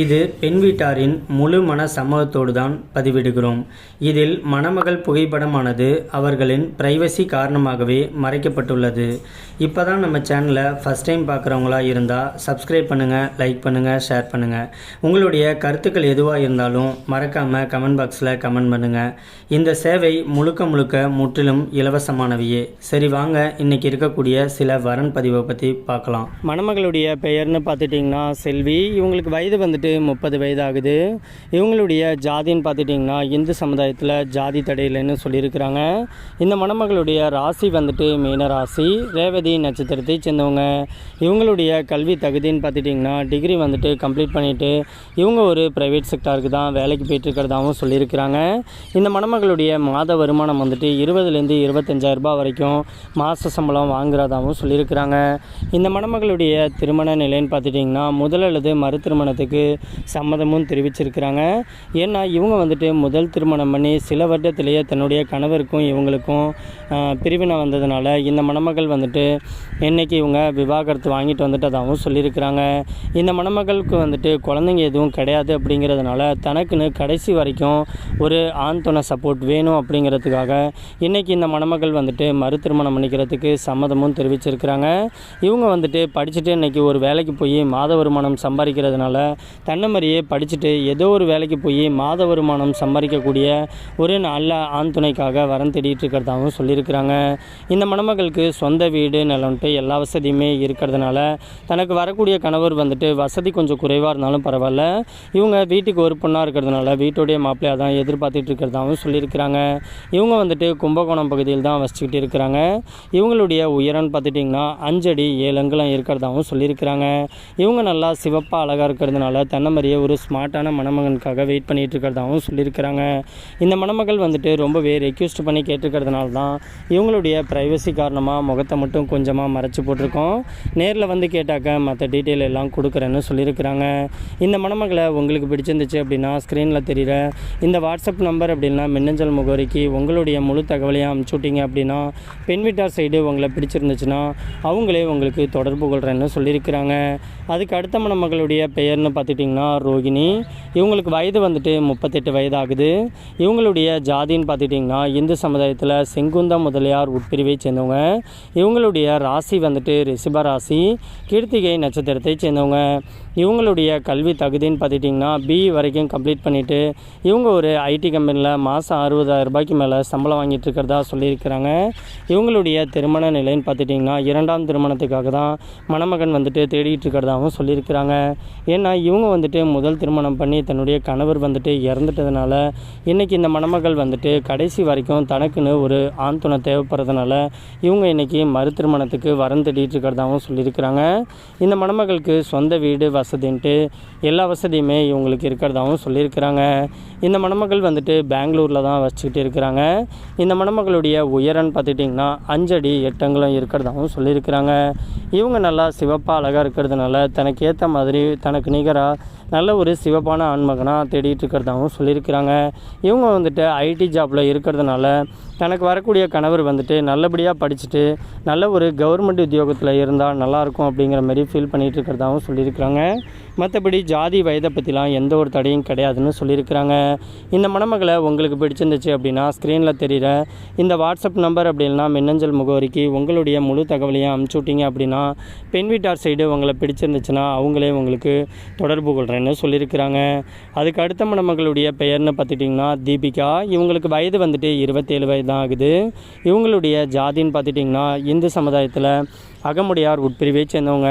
இது பெண் வீட்டாரின் முழு மன சம்மதத்தோடு தான் பதிவிடுகிறோம். இதில் மணமகள் புகைப்படமானது அவர்களின் பிரைவசி காரணமாகவே மறைக்கப்பட்டுள்ளது. இப்போ தான் நம்ம சேனலை ஃபஸ்ட் டைம் பார்க்குறவங்களா இருந்தால் சப்ஸ்கிரைப் பண்ணுங்கள் லைக் பண்ணுங்கள் ஷேர் பண்ணுங்கள் உங்களுடைய கருத்துக்கள் எதுவாக இருந்தாலும் மறக்காமல் கமெண்ட் பாக்ஸில் கமெண்ட் பண்ணுங்கள் இந்த சேவை முழுக்க முழுக்க முற்றிலும் இலவசமானவையே. சரி வாங்க இன்னைக்கு இருக்கக்கூடிய சில வரன் பதிவை பற்றி பார்க்கலாம். மணமகளுடைய பெயர்னு பார்த்துட்டிங்கன்னா செல்வி. இவங்களுக்கு வயது வந்துட்டு முப்பது வயதாகுது. இவங்களுடைய ஜாதின்னு பார்த்துட்டிங்கன்னா இந்து சமுதாயத்தில் ஜாதி தடையில்லைன்னு சொல்லியிருக்கிறாங்க. இந்த மணமகளுடைய ராசி வந்துட்டு மீன ராசி ரேவதி நட்சத்திரத்தை சேர்ந்தவங்க. இவங்களுடைய கல்வி தகுதின்னு பார்த்துட்டிங்கன்னா டிகிரி வந்துட்டு கம்ப்ளீட் பண்ணிவிட்டு இவங்க ஒரு ப்ரைவேட் செக்டாருக்கு தான் வேலைக்கு போயிட்டுருக்கிறதாகவும் சொல்லியிருக்கிறாங்க. இந்த மணமகளுடைய மாத வருமானம் வந்துட்டு இருபதுலேருந்து இருபத்தஞ்சாயிரம் ரூபாய் வரைக்கும் மாத சம்பளம் வாங்குறதாகவும் சொல்லியிருக்கிறாங்க. இந்த மணமகளுடைய திருமண நிலைன்னு பார்த்துட்டிங்கன்னா முதல் அல்லது மறு திருமணத்துக்கு சம்மதமும் தெரிவிச்சிருக்கிறாங்க. ஏன்னா இவங்க வந்துட்டு முதல் திருமணம் பண்ணி சில வருடத்திலேயே தன்னுடைய கணவருக்கும் இவங்களுக்கும் பிரிவினை வந்ததுனால இந்த மணமகள் வந்துட்டு இன்றைக்கி இவங்க விவாகரத்து வாங்கிட்டு வந்துட்டதாகவும் சொல்லியிருக்கிறாங்க. இந்த மணமகளுக்கு வந்துட்டு குழந்தைங்க எதுவும் கிடையாது அப்படிங்கிறதுனால தனக்குன்னு கடைசி வரைக்கும் ஒரு ஆண் துணை சப்போர்ட் வேணும் அப்படிங்கிறதுக்காக இன்றைக்கி இந்த மணமகள் வந்துட்டு மறு திருமணம் பண்ணிக்கிறதுக்கு சம்மதமும் தெரிவிச்சிருக்கிறாங்க. இவங்க வந்துட்டு படிச்சுட்டு இன்றைக்கி ஒரு வேலைக்கு போய் மாத வருமானம் சம்பாதிக்கிறதுனால தன்னை மாதிரியே படிச்சுட்டு ஏதோ ஒரு வேலைக்கு போய் மாத வருமானம் சம்பாதிக்கக்கூடிய ஒரு நல்ல ஆண் துணைக்காக வரம் தேடிட்டு இருக்கிறதாகவும் சொல்லியிருக்கிறாங்க. இந்த மணமகளுக்கு சொந்த வீடு நிலம்ட்டு எல்லா வசதியுமே இருக்கிறதுனால தனக்கு வரக்கூடிய கணவர் வந்துட்டு வசதி கொஞ்சம் குறைவாக இருந்தாலும் பரவாயில்ல. இவங்க வீட்டுக்கு ஒரு பொண்ணாக இருக்கிறதுனால வீட்டுடைய மாப்பிள்ளையாக தான் எதிர்பார்த்துட்டு இருக்கிறதாகவும் சொல்லியிருக்கிறாங்க. இவங்க வந்துட்டு கும்பகோணம் பகுதியில் தான் வசிச்சுக்கிட்டு இருக்கிறாங்க. இவங்களுடைய உயரம்னு பார்த்துட்டிங்கன்னா அஞ்சடி ஏழு அங்குலம் இருக்கிறதாகவும் சொல்லியிருக்கிறாங்க. இவங்க நல்லா சிவப்பாக அழகாக இருக்கிறதுனால தன்னை மாதிரியே ஒரு ஸ்மார்ட்டான மணமகனுக்காக வெயிட் பண்ணிட்டு இருக்கிறதாகவும் சொல்லியிருக்கிறாங்க. இந்த மணமகள் வந்துட்டு ரொம்பவே ரெக்யூஸ்ட் பண்ணி கேட்டிருக்கிறதுனால தான் இவங்களுடைய ப்ரைவசி காரணமாக முகத்தை மட்டும் கொஞ்சமாக மறைச்சி போட்டிருக்கோம். நேரில் வந்து கேட்டாக்க மற்ற டீட்டெயில் எல்லாம் கொடுக்குறேன்னு சொல்லியிருக்கிறாங்க. இந்த மணமகளை உங்களுக்கு பிடிச்சிருந்துச்சு அப்படின்னா ஸ்க்ரீனில் தெரிகிற இந்த வாட்ஸ்அப் நம்பர் அப்படின்னா மின்னஞ்சல் முகவரிக்கு உங்களுடைய முழு தகவலையும் அனுப்பிச்சு விட்டீங்க அப்படின்னா பெண் வீட்டார் சைடு உங்களை பிடிச்சிருந்துச்சுன்னா அவங்களே உங்களுக்கு தொடர்பு கொள்கிறேன்னு சொல்லியிருக்கிறாங்க. அதுக்கு அடுத்த மணமகளுடைய பெயர்னு பார்த்துட்டிங்கன்னா ரோகிணி இவங்களுக்கு வயது வந்துட்டு முப்பத்தெட்டு வயது ஆகுது இவங்களுடைய ஜாதின்னு பார்த்துட்டிங்கன்னா இந்து சமுதாயத்தில் செங்குந்த முதலியார் உட்பிரிவை சேர்ந்தவங்க. இவங்களுடைய ராசி வந்துட்டு ரிஷப ராசி கீர்த்திகை நட்சத்திரத்தை சேர்ந்தவங்க. இவங்களுடைய கல்வி தகுதின்னு பார்த்துட்டிங்கன்னா பிஇ வரைக்கும் கம்ப்ளீட் பண்ணிவிட்டு இவங்க ஒரு ஐடி கம்பெனியில் மாதம் அறுபதாயிரம் ரூபாய்க்கு மேலே சம்பளம் வாங்கிட்டு இருக்கிறதா சொல்லியிருக்கிறாங்க. இவங்களுடைய திருமண நிலைன்னு பார்த்துட்டிங்கன்னா இரண்டாம் திருமணத்துக்காக தான் மணமகன் வந்துட்டு தேடிட்டு இருக்கிறதாகவும் சொல்லியிருக்கிறாங்க. ஏன்னா இவங்க வந்துட்டு முதல் திருமணம் பண்ணி தன்னுடைய கணவர் வந்துட்டு இறந்துட்டதுனால இன்றைக்கி இந்த மணமகள் வந்துட்டு கடைசி வரைக்கும் தனக்குன்னு ஒரு ஆண் துணை தேவைப்படுறதுனால இவங்க இன்றைக்கி மறு திருமணத்துக்கு வரம் தேடிட்டு இருக்கிறதாகவும் சொல்லியிருக்கிறாங்க. இந்த மணமகளுக்கு சொந்த வீடு வசதின்ட்டு எல்லா வசதியுமே இவங்களுக்கு இருக்கிறதாகவும் சொல்லியிருக்கிறாங்க. இந்த மணமகள் வந்துட்டு பெங்களூரில் தான் வச்சுக்கிட்டு இருக்கிறாங்க. இந்த மணமகளுடைய உயரம்னு பார்த்துட்டிங்கன்னா அஞ்சடி எட்டங்களும் இருக்கிறதாகவும் சொல்லியிருக்கிறாங்க. இவங்க நல்லா சிவப்பாக அழகாக இருக்கிறதுனால தனக்கு ஏற்ற மாதிரி தனக்கு நிகராக நல்ல ஒரு சிவப்பான ஆண்மகனாக தேடிட்டு இருக்கிறதாகவும் சொல்லியிருக்கிறாங்க. இவங்க வந்துட்டு ஐடி ஜாப்பில் இருக்கிறதுனால தனக்கு வரக்கூடிய கணவர் வந்துட்டு நல்லபடியாக படிச்சுட்டு நல்ல ஒரு கவர்மெண்ட் உத்தியோகத்தில் இருந்தால் நல்லாயிருக்கும் அப்படிங்கிற மாதிரி ஃபீல் பண்ணிகிட்டு இருக்கிறதாகவும் சொல்லியிருக்கிறாங்க. மற்றபடி ஜாதி வயதை பற்றிலாம் எந்த ஒரு தடையும் கிடையாதுன்னு சொல்லியிருக்கிறாங்க. இந்த மணமகளை உங்களுக்கு பிடிச்சிருந்துச்சு அப்படின்னா ஸ்க்ரீனில் தெரிகிற இந்த வாட்ஸ்அப் நம்பர் அப்படின்னா மின்னஞ்சல் முகவரிக்கு உங்களுடைய முழு தகவலையும் அனுப்பிச்சு விட்டீங்க அப்படின்னா பெண் வீட்டார் சைடு உங்களை பிடிச்சிருந்துச்சுன்னா அவங்களே உங்களுக்கு தொடர்பு கொள்கிறேன்னு சொல்லியிருக்கிறாங்க. அதுக்கு அடுத்த மணமகளுடைய பெயர்னு பார்த்துட்டிங்கன்னா தீபிகா. இவங்களுக்கு வயது வந்துட்டு இருபத்தேழு வயது தான் ஆகுது. இவங்களுடைய ஜாதின்னு பார்த்துட்டிங்கன்னா இந்து சமுதாயத்தில் அகமுடையார் உட்பிரிவை சேர்ந்தவங்க.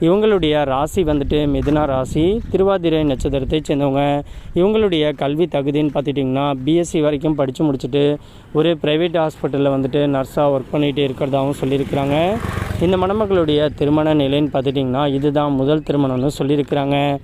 இவங்களுடைய ராசி வந்துட்டு மிதுனா ராசி திருவாதிரை நட்சத்திரத்தை சேர்ந்தவங்க. இவங்களுடைய கல்வி தகுதின்னு பார்த்துட்டிங்கன்னா பிஎஸ்சி வரைக்கும் படித்து முடிச்சுட்டு ஒரு ப்ரைவேட் ஹாஸ்பிட்டலில் வந்துட்டு நர்ஸாக ஒர்க் பண்ணிகிட்டு இருக்கிறதாகவும் சொல்லியிருக்கிறாங்க. இந்த மணமகளுடைய திருமண நிலைன்னு பார்த்துட்டிங்கன்னா இதுதான் முதல் திருமணம்னு சொல்லியிருக்கிறாங்க.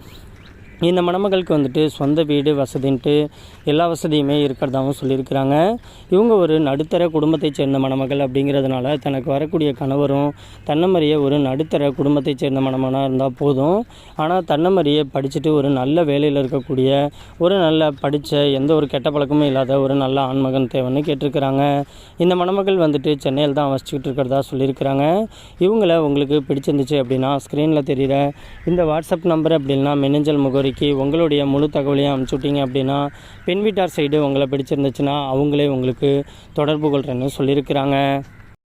இந்த மணமகளுக்கு வந்துட்டு சொந்த வீடு வசதின்ட்டு எல்லா வசதியுமே இருக்கிறதாகவும் சொல்லியிருக்கிறாங்க. இவங்க ஒரு நடுத்தர குடும்பத்தைச் சேர்ந்த மணமகள் அப்படிங்கிறதுனால தனக்கு வரக்கூடிய கணவரும் தன்னமறிய ஒரு நடுத்தர குடும்பத்தைச் சேர்ந்த மணமனாக இருந்தால் போதும். ஆனால் தன்னமறிய படிச்சுட்டு ஒரு நல்ல வேலையில் இருக்கக்கூடிய ஒரு நல்ல படித்த எந்த ஒரு கெட்ட பழக்கமும் இல்லாத ஒரு நல்ல ஆண்மகன் தேவைன்னு கேட்டிருக்கிறாங்க. இந்த மணமகள் வந்துட்டு சென்னையில் தான் வசிச்சுக்கிட்டு இருக்கிறதா சொல்லியிருக்கிறாங்க. இவங்கள உங்களுக்கு பிடிச்சிருந்துச்சு அப்படின்னா ஸ்க்ரீனில் தெரிகிற இந்த வாட்ஸ்அப் நம்பர் அப்படின்னா மின்னஞ்சல் முகவரிக்கு உங்களுடைய முழு தகவலையும் அனுப்பிச்சுட்டிங்க அப்படின்னா பெண் வீட்டார் சைடு உங்களை பிடிச்சிருந்துச்சுன்னா அவங்களே உங்களுக்கு தொடர்பு கொள்கிறேன்னு சொல்லியிருக்கிறாங்க.